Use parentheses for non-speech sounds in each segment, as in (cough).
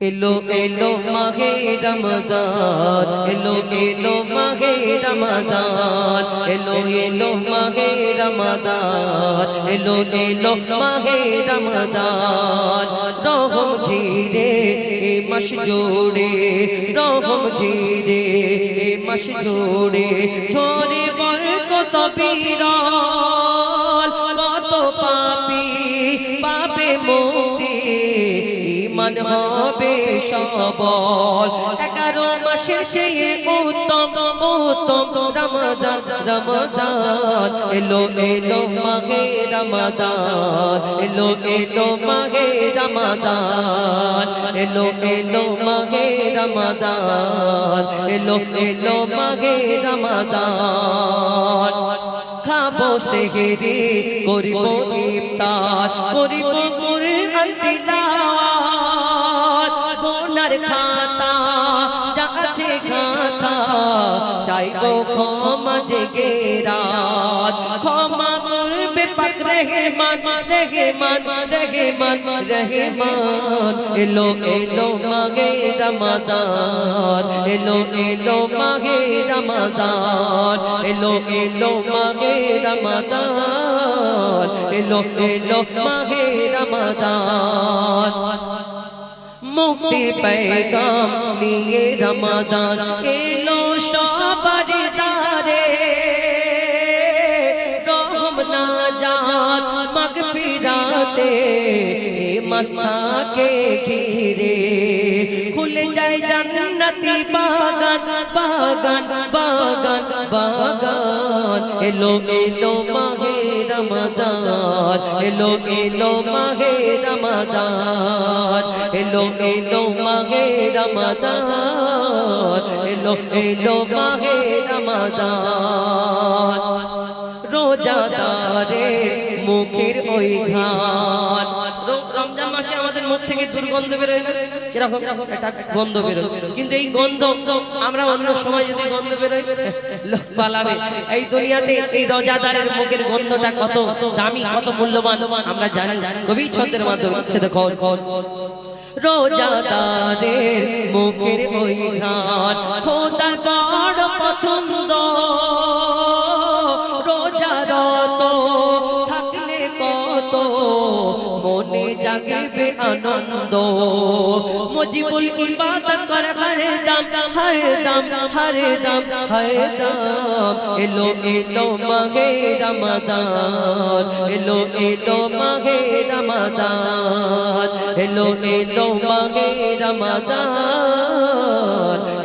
এলো এলো মাহে রমজান, এলো এলো মাহে রমজান, এলো এলো মাহে রমজান, এলো এলো মাহে রমজান। রহম ঘিরে এ মাস জোড়ে, রহম ঘিরে এ মাস জোড়ে, ঝরে বরকত বিরাল ইমান হবে সবল। এগারো মাসের চেয়ে উত্তম উত্তম রমজান রমজান এলো এলো মাঘে রমজান এলো এলো মাঘে রমজান এলো এলো মাঘে রমজান এলো এলো মাঘে রমজান খাব সেহেরি, করিব ইফতার, করিব কুরআন তিলাওয়াত। গোনার খাতা, যা আছে খাতা চাইব ক্ষমা জেগে রাত ক্ষমা করবে পাক রহমান রহমান রহমান রহমান। এলো এলো মাগে রমাদান, এলো এলো মাগে রমাদান। এলো এলো মাগে রমাদান, এলো এলো মাগে রমাদান। मुक्ति पैगाम लिए रमादान। एलो लो दारे रोम ना जान, मग फिराते। मस्ता के घेरे खुल जाए जन्नति बागन बागन बागन बागन। लो मे लो मह রমাদান এলো এলো মাহে রমাদান এলো এলো মাহে রমাদান এলো এলো মাহে রমাদান রোজাদারে মুখের ওই ঘান রমজান মাসে আমাদের মুখ থেকে দুর্গন্ধ বেরোয় না? কীরকম? একটা গন্ধ বেরোয়। কিন্তু এই গন্ধ, আমরা অন্য সময় যদি গন্ধ বেরোয়, (laughs) লোক পালাবে। এই দুনিয়াতে এই রোজাদারের মুখের গন্ধটা কত দামি, কত মূল্যবান, আমরা জানি। কবি ছন্দের মাধ্যমে হচ্ছে দেখো। রোজাদারের মুখের ওই ঘ্রাণ খোদার বড় পছন্দ আনন্দ। মুজিবুল ইবাদত করে, হরে দাম হরে দাম হরে দাম হরে দাম। এলো এলো মাহে রমাদান, এলো এলো মাহে রমাদান। এলো এলো মাহে রমাদান,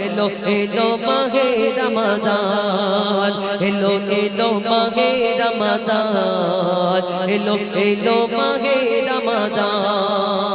এলো এলো মাহে রমাদান। এলো এলো মাহে রমাদান, এলো এলো মাহে রমাদান।